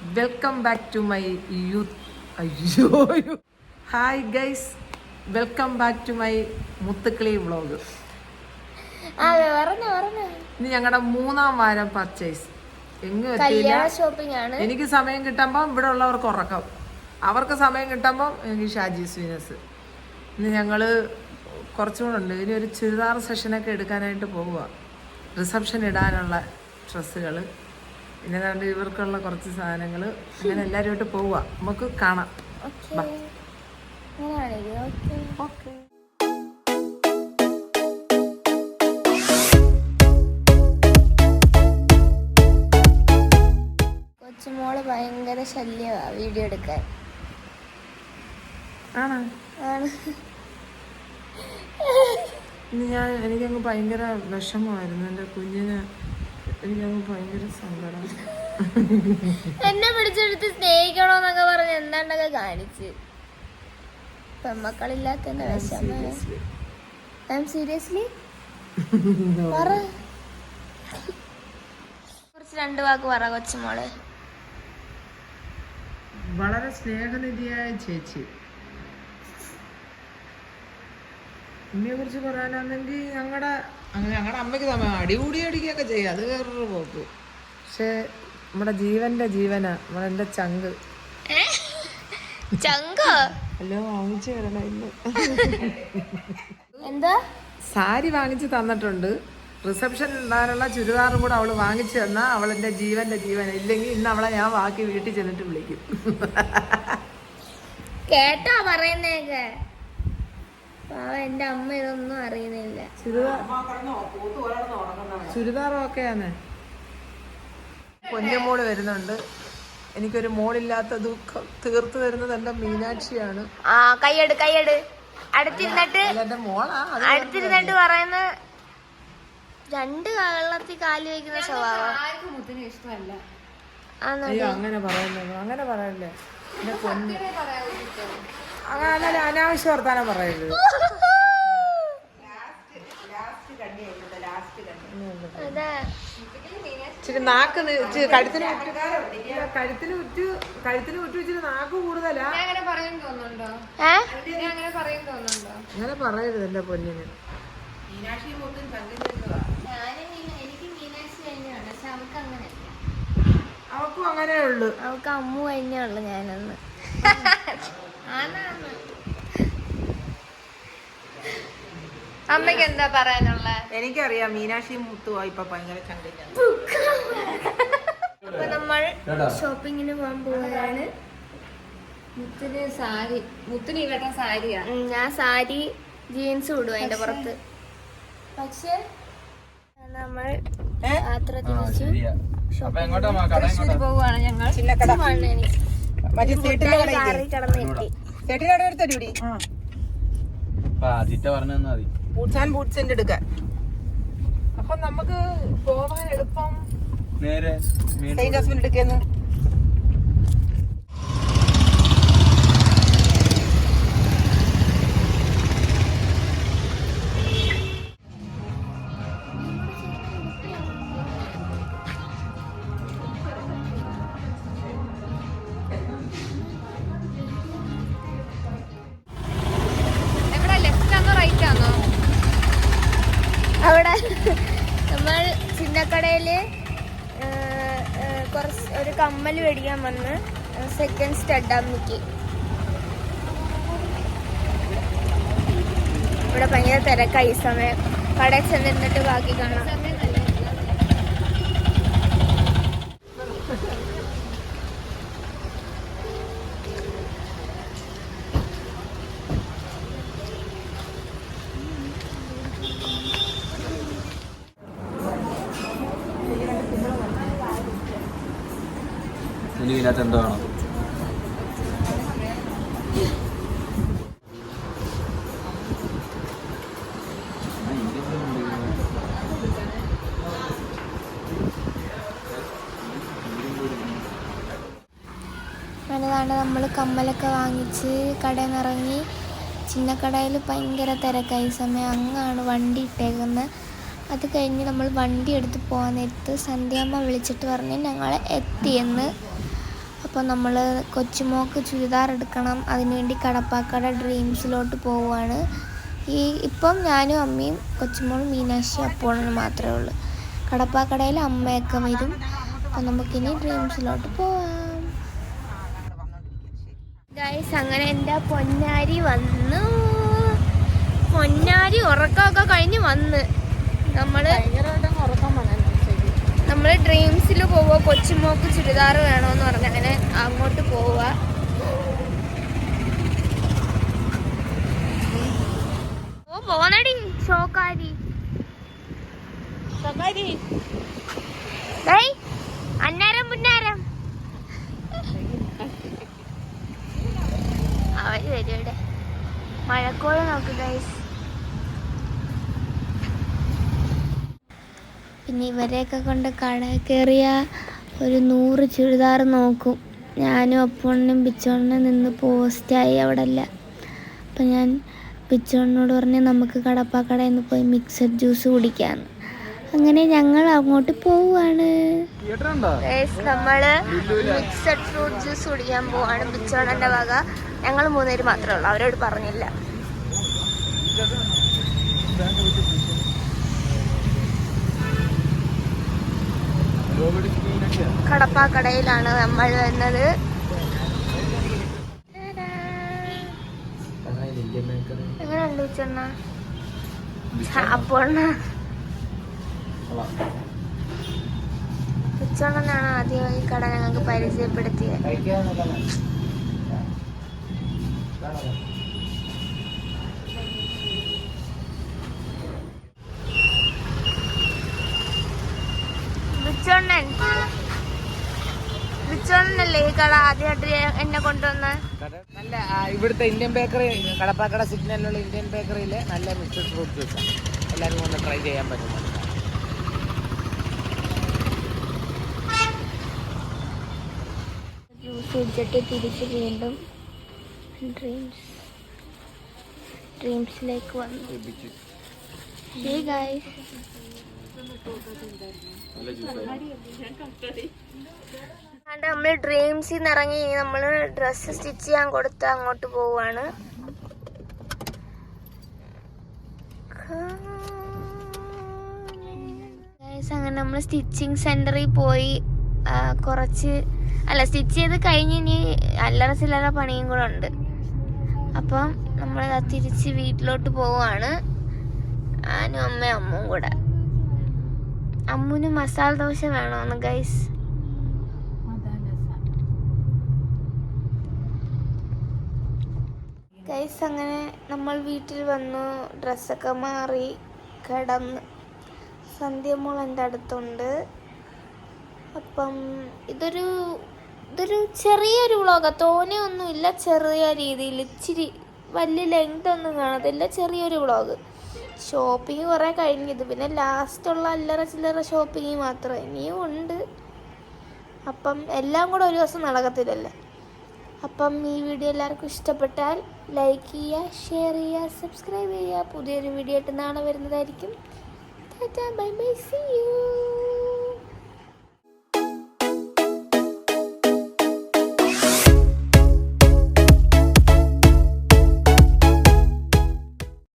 Welcome back to my youth അയ്യോ hi guys welcome back to my Muthukili vlog ഇനി ഞങ്ങളുടെ മൂന്നാം വാരം പർച്ചേസ് എങ്ങും എത്തിയില്ല. എനിക്ക് സമയം കിട്ടുമ്പോൾ ഇവിടെ ഉള്ളവർക്ക് ഉറക്കം. അവർക്ക് സമയം കിട്ടുമ്പോൾ എനിക്ക് ഷാജി സ്വീനസ്. ഇന്ന് ഞങ്ങൾ കുറച്ചും കൂടെ ഉണ്ട്. ഇനി ഒരു ചുരിദാർ സെഷനൊക്കെ എടുക്കാനായിട്ട് പോവുക റിസപ്ഷൻ ഇടാനുള്ള ഡ്രസ്സുകൾ പിന്നെ അതുകൊണ്ട് ഇവർക്കുള്ള കുറച്ച് സാധനങ്ങൾ അങ്ങനെ എല്ലാവരുമായിട്ട് പോവുക. നമുക്ക് കാണാം. ഓക്കെ കൊച്ചുമോൾ ഭയങ്കര ശല്യമാ വീഡിയോ എടുക്കാൻ. ആണോ? ആണ്. ഞാൻ എനിക്കങ്ങ് ഭയങ്കര വിഷമമായിരുന്നു. എന്റെ കുഞ്ഞിന് എന്നെ പിടിച്ചെടുത്ത് സ്നേഹിക്കണോന്നൊക്കെ പറഞ്ഞ് എന്താണ്ടൊക്കെ കാണിച്ച്. പെമ്മക്കളില്ലാത്ത വിഷമം. സീരിയസ്ലി പറ. കുറച്ച് രണ്ട് വാക്ക് പറ കൊച്ചുമോൾ. വളരെ സ്നേഹനിധിയായ ചേച്ചി. അമ്മയെ കുറിച്ച് പറയാനാണെങ്കിൽ ഞങ്ങളുടെ അങ്ങനെ ഞങ്ങളുടെ അമ്മയ്ക്ക് സമയം അടികൂടി അടിക്കുകയൊക്കെ ചെയ്യും. അത് വേറൊരു പോക്ക്. പക്ഷേ നമ്മുടെ ജീവന്റെ ജീവനാ നമ്മുടെ എന്റെ ചങ്ക്. ചങ്കോ? അല്ലോ വാങ്ങിച്ചു വരണ എന്താ? സാരി വാങ്ങിച്ചു തന്നിട്ടുണ്ട്. റിസപ്ഷൻ ഇടാനുള്ള ചുരിദാറും കൂടെ അവൾ വാങ്ങിച്ചു തന്നാ അവളെന്റെ ജീവന്റെ ജീവൻ. ഇല്ലെങ്കിൽ ഇന്ന് അവളെ ഞാൻ ബാക്കി വീട്ടിൽ ചെന്നിട്ട് വിളിക്കും. കേട്ടോ പറയുന്നേക്കെ പാവ എന്റെ അമ്മ ഇതൊന്നും അറിയുന്നില്ല. ചുരിദാറൊക്കെയാണ്. പൊന്നുമോൾ വരുന്നുണ്ട്. എനിക്കൊരു മോളില്ലാത്ത ദുഃഖം തീർത്തു തരുന്നത് എന്റെ മീനാക്ഷിയാണ്. ആ കൈയെട് കൈയെട്. അടുത്തിരുന്നിട്ട് അടുത്തിരുന്നിട്ട് പറയുന്ന രണ്ട് കള്ളത്തിൽ കാൽ വയ്ക്കുന്ന സ്വഭാവം? അയ്യോ അങ്ങനെ പറയല്ലേ അങ്ങനെ പറയല്ലേ. എന്റെ പൊന്ന്. അങ്ങനെ അനാവശ്യ വർത്താനം പറയരുത്. ഇച്ചിരി നാക്ക് കഴുത്തിന് കഴുത്തിന് ഉറ്റ് കഴുത്തിന് ഉറ്റു ഇച്ചിരി നാക്ക് കൂടുതലാ. അങ്ങനെ പറയരുത് എന്റെ പൊന്നിന്. എനിക്ക് മീനാക്ഷി തന്നെയാണ് പക്ഷെ അവൾക്ക് അങ്ങനെയല്ല അവക്കും അങ്ങനെ ഉള്ളു. അവൾക്ക് അമ്മു കഴിഞ്ഞുള്ളു ഞാനന്ന്. അമ്മയ്ക്ക് എന്താ പറയാനുള്ള? എനിക്കറിയാം മീനാക്ഷി മുത്തുവാ ഇപ്പൊ ഭയങ്കര ചണ്ടില്ല അപ്പൊ നമ്മൾ ഷോപ്പിങ്ങിന് പോകാൻ പോവുകയാണ്. മുത്തിന് സാരി മുത്തിന് ഇവിടെ സാരിയാണ് സാരിയാ ഞാൻ സാരി ജീൻസ് ഇടും അതിന്റെ പുറത്ത്. പക്ഷേ നമ്മൾ യാത്ര തിരിച്ചു പോവുകയാണ് ഞങ്ങൾ. ചിന്നക്കട പോവാണ് മറ്റേ സീട്ടിന്റെ കിടന്നെത്തി സീട്ടിന്റെ കട എടുത്തടി ചിറ്റ പറഞ്ഞു തന്നാ മതി. ബൂട്ട്സ് ആൻഡ് ബൂട്ട്സിന്റെ എടുക്കാൻ അപ്പൊ നമുക്ക് പോവാൻ എളുപ്പം നേരെ മീൻ സെയിന്റ് ജോസഫിന്റെ എടുക്കുന്നു ചിന്നക്കടയിൽ കുറച്ച് ഒരു കമ്മൽ മേടിക്കാൻ വന്ന് സെക്കൻഡ് സ്റ്റഡ് അമ്മയ്ക്ക് ഇവിടെ ഭയങ്കര തിരക്കായി സമയം. കടയിൽ ചെന്നിരുന്നിട്ട് ബാക്കി കാണാം. ഇനി ഇതിനകത്ത് എന്തോ വേണം? അങ്ങനെതാണ് നമ്മൾ കമ്മലൊക്കെ വാങ്ങിച്ച് കടയിൽ നിന്ന് ഇറങ്ങി ചിന്നക്കടയിൽ ഭയങ്കര തിരക്കായി. സമയം അങ്ങാണ് വണ്ടി ഇട്ടേക്കുന്നത് അത് കഴിഞ്ഞ് നമ്മൾ വണ്ടി എടുത്ത് പോകാൻ നേരത്ത് സന്ധ്യാമ്മ വിളിച്ചിട്ട് പറഞ്ഞ് ഞങ്ങൾ എത്തിയെന്ന് അപ്പോൾ നമ്മൾ കൊച്ചുമോക്ക് ചുരിദാർ എടുക്കണം അതിനുവേണ്ടി കടപ്പാക്കട ഡ്രീംസിലോട്ട് പോവുകയാണ് ഈ ഇപ്പം ഞാനും അമ്മയും കൊച്ചുമോളും മീനാക്ഷി അപ്പോഴും മാത്രമേ ഉള്ളൂ. കടപ്പാക്കടയിൽ അമ്മയൊക്കെ വരും. അപ്പം നമുക്കിനി ഡ്രീംസിലോട്ട് പോവാം. ഗൈസ് അങ്ങനെ എന്റെ പൊന്നാരി വന്നു. പൊന്നാരി ഉറക്കമൊക്കെ കഴിഞ്ഞ് വന്ന്. നമ്മൾ നമ്മൾ ഡ്രീംസിൽ പോവുക കൊച്ചുമോക്ക് ചുരിദാർ വേണമെന്ന് പറഞ്ഞ് അങ്ങനെ അങ്ങോട്ട് പോവുക. ഓ ഷോക്കാരി. അന്നാരം മുന്നാരം. അവർ വരും ഇവിടെ. മഴക്കോൾ നോക്ക് ഗൈസ് പിന്നെ ഇവരെയൊക്കെ കൊണ്ട് കട കയറിയ ഒരു നൂറ് ചുരിദാർ നോക്കും. ഞാനും അപ്പോണിനും പിച്ചോണിനും നിന്ന് പോസ്റ്റായി അവിടെ അല്ല അപ്പം ഞാൻ പിച്ചോണിനോട് പറഞ്ഞ് നമുക്ക് കടപ്പാക്കടയിൽ നിന്ന് പോയി മിക്സഡ് ജ്യൂസ് കുടിക്കാമെന്ന് അങ്ങനെ ഞങ്ങൾ അങ്ങോട്ട് പോവുകയാണ് നമ്മൾ മിക്സഡ് ഫ്രൂട്ട് ജ്യൂസ് കുടിക്കാൻ പോവാണ്. പിച്ചോണന്റെ വക. ഞങ്ങൾ മൂന്നുപേര് മാത്രമേ ഉള്ളൂ. അവരോട് പറഞ്ഞില്ല. കടപ്പാക്കടയിലാണ് നമ്മൾ വന്നത് എങ്ങനെയുണ്ട് ഉച്ചണ്ണ? ഉച്ചണ്ണനാണ് ആദ്യമായി ഈ കട ഞങ്ങൾക്ക് പരിചയപ്പെടുത്തിയത്. ബിച്ചോണ്ണൻ ബിച്ചോണ്ണനല്ലേ ഈ കട ആദ്യമായിട്ട് എന്നെ കൊണ്ടുവന്ന്? നല്ല ഇവിടുത്തെ ഇന്ത്യൻ ബേക്കറി കടപ്പാക്കട സിഗ്നലിലുള്ള ഇന്ത്യൻ ബേക്കറിയിലെ നല്ല മിക്സഡ് ഫ്രൂട്ട് ജ്യൂസാണ് എല്ലാവരും ഒന്ന് ട്രൈ ചെയ്യാൻ പറ്റുന്നത് ജ്യൂസ് കുടിച്ചിട്ട് തിരിച്ച് വീണ്ടും ഡ്രീംസ് ഡ്രീംസിലേക്ക് വന്നു. ഹേ ഗായ്സ് നമ്മൾ ഡ്രീംസിൽ നിന്ന് ഇറങ്ങി നമ്മൾ ഡ്രസ്സ് സ്റ്റിച്ച് ചെയ്യാൻ കൊടുത്ത് അങ്ങോട്ട് പോവാണ്. അങ്ങനെ നമ്മൾ സ്റ്റിച്ചിങ് സെന്ററിൽ പോയി കുറച്ച് അല്ല സ്റ്റിച്ച് ചെയ്ത് കഴിഞ്ഞ് ഇനി അല്ലറ ചില്ലറ പണിയും കൂടെ ഉണ്ട്. അപ്പം നമ്മൾ തിരിച്ച് വീട്ടിലോട്ട് പോവാണ്. ഞാനും അമ്മയും അമ്മും കൂടെ. അമ്മുന് മസാല ദോശ വേണമെന്ന് ഗൈസ് ഗൈസ് അങ്ങനെ നമ്മൾ വീട്ടിൽ വന്നു ഡ്രസ്സൊക്കെ മാറി കിടന്ന്. സന്ധ്യമോൾ എന്റെ അടുത്തുണ്ട്. അപ്പം ഇതൊരു ഇതൊരു ചെറിയൊരു വ്ളോഗാണ് തോനെയൊന്നുമില്ല ചെറിയ രീതിയിൽ. ഇച്ചിരി വലിയ ലെങ്ത് ഒന്നും കാണത്തില്ല ചെറിയൊരു വ്ളോഗ്. ഷോപ്പിംഗ് കുറേ കഴിഞ്ഞത് പിന്നെ ലാസ്റ്റുള്ള അല്ലറ ചില്ലറ ഷോപ്പിംഗ് മാത്രമേ ഇനിയും ഉണ്ട്. അപ്പം എല്ലാം കൂടെ ഒരു ദിവസം നടക്കത്തില്ലല്ലേ? അപ്പം ഈ വീഡിയോ എല്ലാവർക്കും ഇഷ്ടപ്പെട്ടാൽ ലൈക്ക് ചെയ്യുക ഷെയർ ചെയ്യുക സബ്സ്ക്രൈബ് ചെയ്യുക. പുതിയൊരു വീഡിയോ ആയിട്ട് നാളെ വരുന്നതായിരിക്കും. Bye bye C U